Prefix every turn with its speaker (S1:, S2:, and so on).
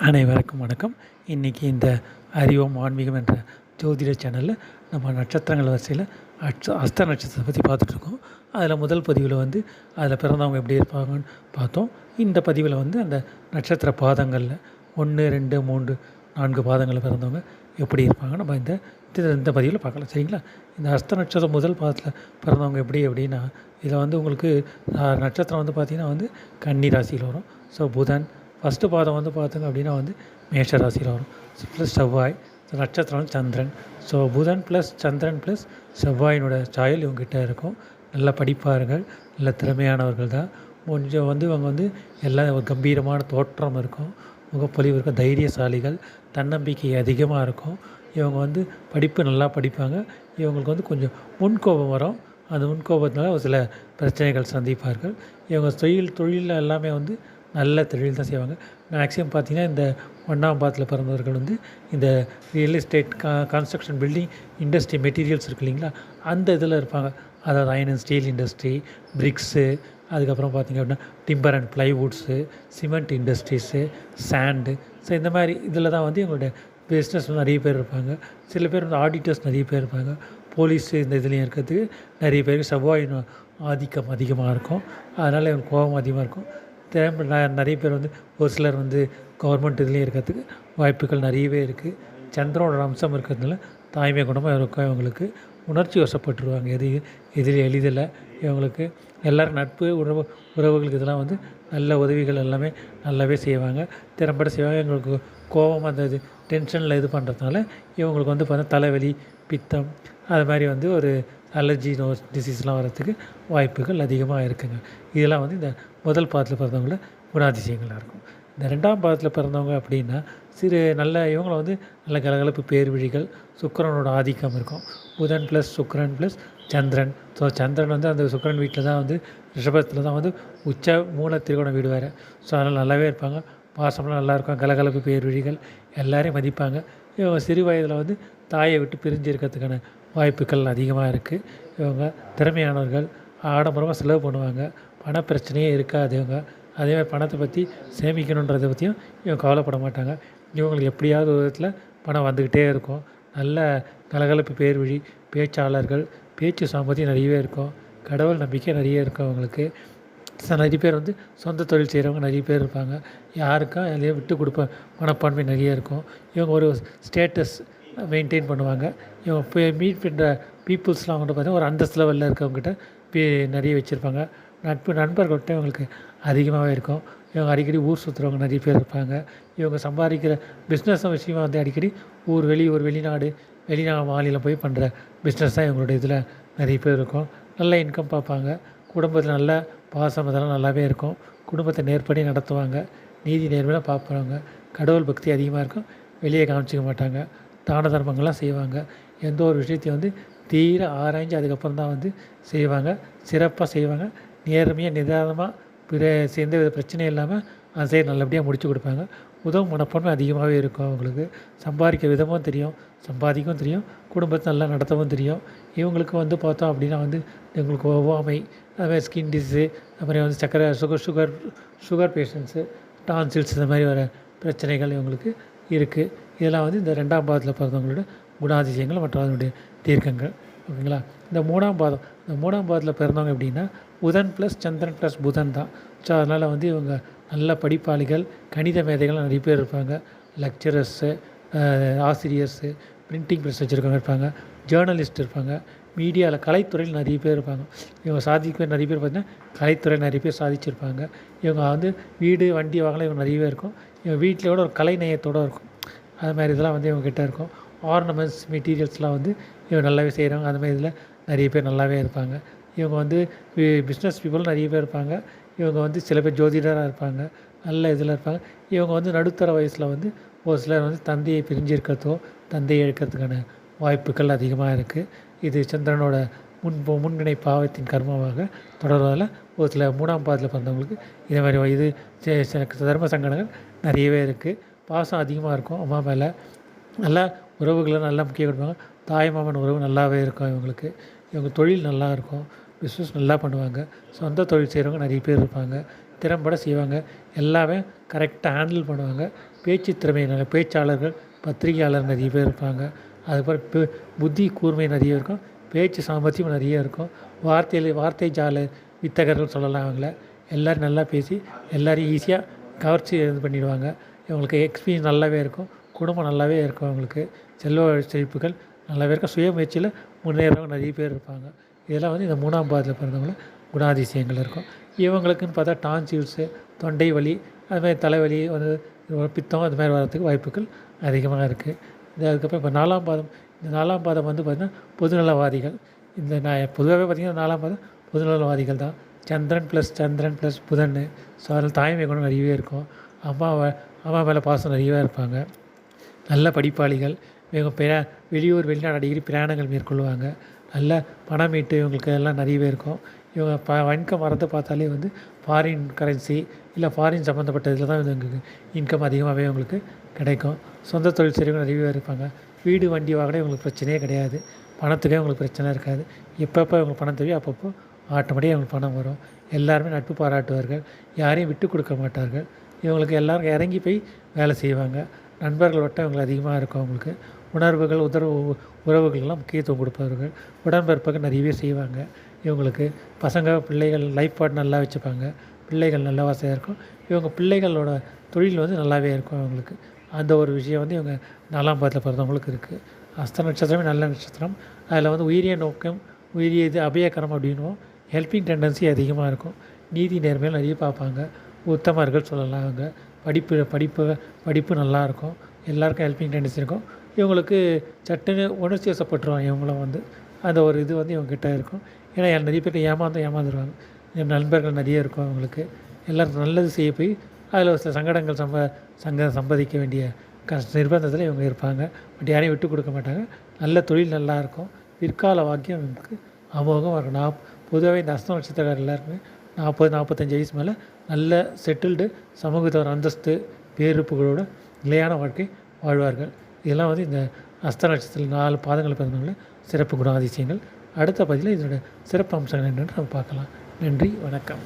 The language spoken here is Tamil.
S1: அனைவருக்கும் வணக்கம். இன்றைக்கி இந்த அறிவோம் ஆன்மீகம் என்ற ஜோதிட சேனலில் நம்ம நட்சத்திரங்கள் வரிசையில் அட்ச அஸ்த நட்சத்திரத்தை பற்றி பார்த்துட்ருக்கோம் அதில் முதல் பதிவில் வந்து அதில் பிறந்தவங்க எப்படி இருப்பாங்கன்னு பார்த்தோம். இந்த பதிவில் வந்து அந்த நட்சத்திர பாதங்களில் ஒன்று ரெண்டு மூன்று நான்கு பாதங்களில் பிறந்தவங்க எப்படி இருப்பாங்க? நம்ம இந்த இது- இந்த பதிவில் பார்க்கலாம். சரிங்களா? இந்த அஸ்த நட்சத்திரம் முதல் பாதத்தில் பிறந்தவங்க எப்படி அப்படின்னா இதில் வந்து உங்களுக்கு நட்சத்திரம் வந்து பார்த்திங்கன்னா வந்து கன்னி ராசியில் வரும். ஸோ புதன் ஃபஸ்ட்டு பாதம் வந்து பார்த்திங்க அப்படின்னா வந்து மேஷ ராசியில் வரும். ப்ளஸ் செவ்வாய் நட்சத்திரம் வந்து சந்திரன். ஸோ புதன் ப்ளஸ் சந்திரன் ப்ளஸ் செவ்வாயினோட சாயல் இவங்ககிட்ட இருக்கும். நல்ல படிப்பார்கள் நல்ல திறமையானவர்கள் தான். கொஞ்சம் வந்து இவங்க வந்து எல்லாம் ஒரு கம்பீரமான தோற்றம் இருக்கும். முகப்பொலிவு இருக்கும் தைரியசாலிகள். தன்னம்பிக்கை அதிகமாக இருக்கும். இவங்க வந்து படிப்பு நல்லா படிப்பாங்க. இவங்களுக்கு வந்து கொஞ்சம் முன்கோபம் வரும். அந்த முன்கோபத்தினால ஒரு சில பிரச்சனைகள் சந்திப்பார்கள். இவங்க தொழில் தொழிலில் எல்லாமே வந்து நல்ல தொழில் தான் செய்வாங்க. மேக்ஸிமம் பார்த்தீங்கன்னா இந்த ஒன்றாம் பாத்தில் பிறந்தவர்கள் வந்து இந்த ரியல் எஸ்டேட் கா கன்ஸ்ட்ரக்ஷன் பில்டிங் இண்டஸ்ட்ரி மெட்டீரியல்ஸ் இருக்கு இல்லைங்களா அந்த இதில் இருப்பாங்க. அதாவது iron and steel industry bricks அதுக்கப்புறம் பார்த்திங்க அப்படின்னா timber and plywoods cement industries sand so இந்த மாதிரி இதில் தான் வந்து எங்களுடைய பிஸ்னஸ் நிறைய பேர் இருப்பாங்க. சில பேர் வந்து ஆடிட்டர்ஸ் நிறைய பேர் இருப்பாங்க. போலீஸ் இந்த இதுலேயும் இருக்கிறதுக்கு நிறைய பேருக்கு செவ்வாயின் ஆதிக்கம் அதிகமாக இருக்கும். அதனால் எங்களுக்கு கோபம் அதிகமாக இருக்கும். நிறைய பேர் வந்து ஒரு சிலர் வந்து கவர்மெண்ட் இதுலேயும் இருக்கிறதுக்கு வாய்ப்புகள் நிறையவே இருக்குது சந்திரனோட அம்சம் இருக்கிறதுனால தாய்மை குணமாக இருக்கும் இவங்களுக்கு. உணர்ச்சி வசப்பட்டுருவாங்க. எது எதில் எளிதில் இவங்களுக்கு எல்லோரும் நட்பு உறவு உறவுகளுக்கு இதெல்லாம் வந்து நல்ல உதவிகள் எல்லாமே நல்லாவே செய்வாங்க. திறம்பட செய்வாங்க. எங்களுக்கு கோபம் அந்த இது டென்ஷனில் இது பண்ணுறதுனால இவங்களுக்கு வந்து பார்த்தா தலைவலி பித்தம் அது மாதிரி வந்து ஒரு அலர்ஜி நோ டிசீஸ்லாம் வரத்துக்கு வாய்ப்புகள் அதிகமாக இருக்குங்க. இதெல்லாம் வந்து இந்த முதல் பாதத்தில் பிறந்தவங்கள குணாதிசயங்களாக இருக்கும். இந்த ரெண்டாம் பாதத்தில் பிறந்தவங்க அப்படின்னா சிறு நல்ல இவங்கள வந்து நல்ல கலகலப்பு பேர்விழிகள் சுக்கரனோட ஆதிக்கம் இருக்கும். புதன் ப்ளஸ் சுக்கரன் ப்ளஸ் சந்திரன். ஸோ சந்திரன் வந்து அந்த சுக்கரன் வீட்டில் தான் வந்து ரிஷபத்தில் தான் வந்து உச்ச மூல திருகோணம் வீடு வேறு. ஸோ அதனால் நல்லாவே இருப்பாங்க. பாசம்லாம் நல்லாயிருக்கும் கலகலப்பு பேர்விழிகள் எல்லாரையும் மதிப்பாங்க. இவங்க சிறு வயதில் வந்து தாயை விட்டு பிரிஞ்சு இருக்கிறதுக்கான வாய்ப்புகள் அதிகமாக இருக்குது இவங்க திறமையானவர்கள் ஆடம்பரமாக செலவு பண்ணுவாங்க. பண பிரச்சனையே இருக்காது இவங்க. அதே மாதிரி பணத்தை பற்றி சேமிக்கணுன்றதை பற்றியும் இவங்க கவலைப்பட மாட்டாங்க. இவங்களுக்கு எப்படியாவது ஒரு விதத்தில் பணம் வந்துக்கிட்டே இருக்கும். நல்ல கலகலப்பு பேர் வழி பேச்சாளர்கள் பேச்சு சாமர்த்தியம் நிறையவே இருக்கும். கடவுள் நம்பிக்கை நிறைய இருக்கும் அவங்களுக்கு. நிறைய பேர் வந்து சொந்த தொழில் செய்கிறவங்க நிறைய பேர் இருப்பாங்க. யாருக்கும் அதிலே விட்டு கொடுப்ப மனப்பான்மை நிறைய இருக்கும். இவங்க ஒரு ஸ்டேட்டஸ் மெயின்டைன் பண்ணுவாங்க. இவங்க இப்போ மீட் பண்ணுற பீப்புள்ஸ்லாம் வந்து பார்த்தீங்கன்னா ஒரு அந்தஸ்து லெவலில் இருக்கவங்ககிட்ட பே நிறைய வச்சுருப்பாங்க. நட்பு நண்பர்கள்ட்ட இவங்களுக்கு அதிகமாகவே இருக்கும். இவங்க அடிக்கடி ஊர் சுற்றுறவங்க நிறைய பேர் இருப்பாங்க. இவங்க சம்பாதிக்கிற பிஸ்னஸ் விஷயமா வந்து அடிக்கடி ஊர் வெளி ஒரு வெளிநாடு வெளிநா மாநிலம் போய் பண்ணுற பிஸ்னஸ் தான் இவங்களுடைய இதில் நிறைய பேர் இருக்கும். நல்ல இன்கம் பார்ப்பாங்க. குடும்பத்தில் நல்ல பாசம் இதெல்லாம் நல்லாவே இருக்கும். குடும்பத்தை நேர்படி நடத்துவாங்க. நீதி நேர்மையாக பார்ப்பாங்க. கடவுள் பக்தி அதிகமாக இருக்கும். வெளியே காமிச்சிக்க மாட்டாங்க. தான தர்மங்கள்லாம் செய்வாங்க. எந்த ஒரு விஷயத்தையும் வந்து தீர ஆராய்ஞ்சு அதுக்கப்புறம் தான் வந்து செய்வாங்க. சிறப்பாக செய்வாங்க. நேர்மையாக நிதானமாக பிற எந்த வித பிரச்சனையும் இல்லாமல் அதை செய்ய நல்லபடியாக முடிச்சு கொடுப்பாங்க. உதவும் மனப்பான்மை அதிகமாகவே இருக்கும் அவங்களுக்கு. சம்பாதிக்க விதமும் தெரியும் சம்பாதிக்கவும் தெரியும் குடும்பத்தை நல்லா நடத்தவும் தெரியும். இவங்களுக்கு வந்து பார்த்தோம் அப்படின்னா வந்து எங்களுக்கு ஒவ்வாமை அதுமாதிரி ஸ்கின் டிசீஸு அப்புறம் வந்து சக்கரை sugar sugar sugar patients tonsils இந்த மாதிரி வர பிரச்சனைகள் இவங்களுக்கு இருக்குது இதெல்லாம் வந்து இந்த ரெண்டாம் பாதத்தில் பிறந்தவங்களோட குணாதிசயங்கள் மற்றும் அதனுடைய தீர்க்கங்கள். ஓகேங்களா? இந்த மூணாம் பாதம் இந்த மூணாம் பாதத்தில் பிறந்தவங்க எப்படின்னா புதன் ப்ளஸ் சந்திரன் ப்ளஸ் புதன் தான். ஸோ அதனால் வந்து இவங்க நல்ல படிப்பாளிகள் கணித மேதைகள் நிறைய பேர் இருப்பாங்க. லெக்சரர்ஸு ஆசிரியர்ஸு பிரிண்டிங் ப்ரெஸ் வச்சுருக்கவங்க இருப்பாங்க. ஜேர்னலிஸ்ட் இருப்பாங்க. மீடியாவில் கலைத்துறையில் நிறைய பேர் இருப்பாங்க. இவங்க சாதிக்க நிறைய பேர் பார்த்திங்கன்னா கலைத்துறை நிறைய பேர் சாதிச்சிருப்பாங்க. இவங்க வந்து வீடு வண்டி வாங்கலாம் இவங்க நிறைய பேர் இருக்கும். இவங்க வீட்டிலோட ஒரு கலை நயத்தோடு இருக்கும். அது மாதிரி இதெல்லாம் வந்து இவங்கக்கிட்ட இருக்கும். ஆர்னமெண்ட்ஸ் மெட்டீரியல்ஸ்லாம் வந்து இவங்க நல்லாவே செய்கிறாங்க அது மாதிரி இதில் நிறைய பேர் நல்லாவே இருப்பாங்க. இவங்க வந்து பிஸ்னஸ் பீப்புள் நிறைய பேர் இருப்பாங்க. இவங்க வந்து சில பேர் ஜோதிடராக இருப்பாங்க. நல்ல இதில் இருப்பாங்க. இவங்க வந்து நடுத்தர வயசில் வந்து ஒரு சிலர் வந்து தந்தையை பிரிஞ்சு இருக்கிறதோ தந்தையை எடுக்கிறதுக்கான வாய்ப்புகள் அதிகமாக இருக்குது இது சந்திரனோட முன் முன்வினை பாவத்தின் கர்மமாக தொடர்வதால் ஒரு சில மூணாம் பாதத்தில் பிறந்தவங்களுக்கு இதே மாதிரி இது தர்ம சங்கடங்கள் நிறையவே இருக்குது பாசம் அதிகமாக இருக்கும் அம்மா மேலே. நல்லா உறவுகளை நல்லா முக்கியம் கொடுப்பாங்க தாய் மாமன் உறவு நல்லாவே இருக்கும் இவங்களுக்கு. இவங்க தொழில் நல்லா இருக்கும். பிஸ்னஸ் நல்லா பண்ணுவாங்க. சொந்த தொழில் செய்கிறவங்க நிறைய பேர் இருப்பாங்க. திறம்பட செய்வாங்க. எல்லாமே கரெக்டாக ஹேண்டில் பண்ணுவாங்க. பேச்சு திறமை பேச்சாளர்கள் பத்திரிகையாளர் நிறைய பேர் இருப்பாங்க. அதுக்கப்புறம் புத்தி கூர்மை நிறைய இருக்கும். பேச்சு சாமர்த்தியம் நிறைய இருக்கும். வார்த்தையில் வார்த்தை ஜால வித்தகர்கள் சொல்லலாம் அவங்கள. எல்லோரும் நல்லா பேசி எல்லோரையும் ஈஸியாக கவர்ச்சி இது பண்ணிடுவாங்க. இவங்களுக்கு எக்ஸ்பீரியன்ஸ் நல்லாவே இருக்கும். குடும்பம் நல்லாவே இருக்கும் அவங்களுக்கு செல்வ செழிப்புகள் நல்லாவே இருக்கும். சுய முயற்சியில் முன்னேறவங்க நிறைய பேர் இருப்பாங்க. இதெல்லாம் வந்து இந்த மூணாம் பாதத்தில் பிறந்தவங்கள குணாதிசயங்கள் இருக்கும். இவங்களுக்குன்னு பார்த்தா டான்சில்ஸு தொண்டை வலி அதுமாதிரி தலைவலி வந்து பித்தம் அது மாதிரி வர்றதுக்கு வாய்ப்புகள் அதிகமாக இருக்குது இது அதுக்கப்புறம் இப்போ நாலாம் பாதம் இந்த நாலாம் பாதம் வந்து பார்த்திங்கன்னா பொதுநலவாதிகள். இந்த நான் பொதுவாகவே பார்த்திங்கன்னா நாலாம் பாதம் பொதுநலவாதிகள் தான். சந்திரன் ப்ளஸ் சந்திரன் ப்ளஸ் புதன் ஸோ அதில் தாய்மை குணம் நிறையவே இருக்கும். அம்மா அம்மா மேலே பாசம் நிறையவே இருப்பாங்க. நல்ல படிப்பாளிகள் இவங்க பிரா வெளியூர் வெளிநாடு அடிக்கடி பிரயாணங்கள் மேற்கொள்வாங்க. நல்ல பணம் ஈட்டு இவங்களுக்கு எல்லாம் நிறையவே இருக்கும். இவங்க ப இன்கம் வரதை பார்த்தாலே வந்து ஃபாரின் கரன்சி இல்லை ஃபாரின் சம்மந்தப்பட்ட இதில் தான் இவங்களுக்கு இன்கம் அதிகமாகவே இவங்களுக்கு கிடைக்கும். சொந்த தொழில் செய்கிறவங்க நிறையவே இருப்பாங்க. வீடு வண்டி வாங்கினா இவங்களுக்கு பிரச்சனையே கிடையாது. பணத்துக்கே உங்களுக்கு பிரச்சனை இருக்காது. எப்பப்போ இவங்களுக்கு பணம் தேவையோ அப்பப்போ ஆட்டோமேட்டிக்காக இவங்களுக்கு பணம் வரும். எல்லாருமே நட்பு பாராட்டுவார்கள். யாரையும் விட்டு கொடுக்க மாட்டார்கள். இவங்களுக்கு எல்லோரும் இறங்கி போய் வேலை செய்வாங்க. நண்பர்கள் வட்டம் இவங்களுக்கு அதிகமாக இருக்கும் அவங்களுக்கு. உணர்வுகள் உதர்வு உறவுகள்லாம் முக்கியத்துவம் கொடுப்பார்கள் உடன்பிறப்புகள் நிறையவே செய்வாங்க. இவங்களுக்கு பசங்க பிள்ளைகள் லைஃப் பார்ட் நல்லா வச்சுப்பாங்க. பிள்ளைகள் நல்ல வசதியாக இருக்கும். இவங்க பிள்ளைகளோட தொழில் வந்து நல்லாவே இருக்கும் அவங்களுக்கு. அந்த ஒரு விஷயம் வந்து இவங்க நாலாம் பாதத்தில் பிறந்தவங்களுக்கு இருக்குது அஸ்த நட்சத்திரமே நல்ல நட்சத்திரம். அதில் வந்து உயிரிய நோக்கம் உயிரிய இது அபயக்கரம் அப்படின்னும் ஹெல்பிங் டெண்டன்சி அதிகமாக இருக்கும். நீதி நேர்மையில் நிறைய பார்ப்பாங்க. உத்தமர்கள் சொல்லலாம் அவங்க படிப்பு படிப்பு படிப்பு நல்லாயிருக்கும். எல்லாருக்கும் ஹெல்பிங் டெண்டன்சி இருக்கும் இவங்களுக்கு சட்டுன்னு உணர்ச்சி வசப்பட்டுருவாங்க இவங்களும் வந்து. அந்த ஒரு இது வந்து இவங்ககிட்ட இருக்கும். ஏன்னா நிறைய பேர் ஏமாந்து ஏமாந்துருவாங்க. என் நண்பர்கள் நிறைய இருக்கும் அவங்களுக்கு. எல்லோரும் நல்லது செய்ய போய் அதில் ஒரு சில சங்கடங்கள் சம்ப சங்க சம்பாதிக்க வேண்டிய கஷ்ட நிர்பந்தத்தில் இவங்க இருப்பாங்க. பட் யாரையும் விட்டு கொடுக்க மாட்டாங்க. நல்ல தொழில் நல்லா இருக்கும் பிற்கால வாக்கியம் இவங்களுக்கு அமோகம் இருக்கும் நான் பொதுவாகவே இந்த அஸ்தம் நட்சத்திரக்காரர் எல்லாருமே நாற்பது நாற்பத்தஞ்சு வயசு மேலே நல்ல செட்டில்டு சமூகத்தவர் அந்தஸ்து பேருப்புகளோட நிலையான வாழ்க்கை வாழ்வார்கள். இதெல்லாம் வந்து இந்த அஸ்த நட்சத்திரத்தில் நாலு பாதங்கள் பிறந்தவங்கள சிறப்பு குணாதிசயங்கள். அடுத்த பதிவில் இதோட சிறப்பு அம்சங்கள் என்னென்னு நம்ம பார்க்கலாம். நன்றி வணக்கம்.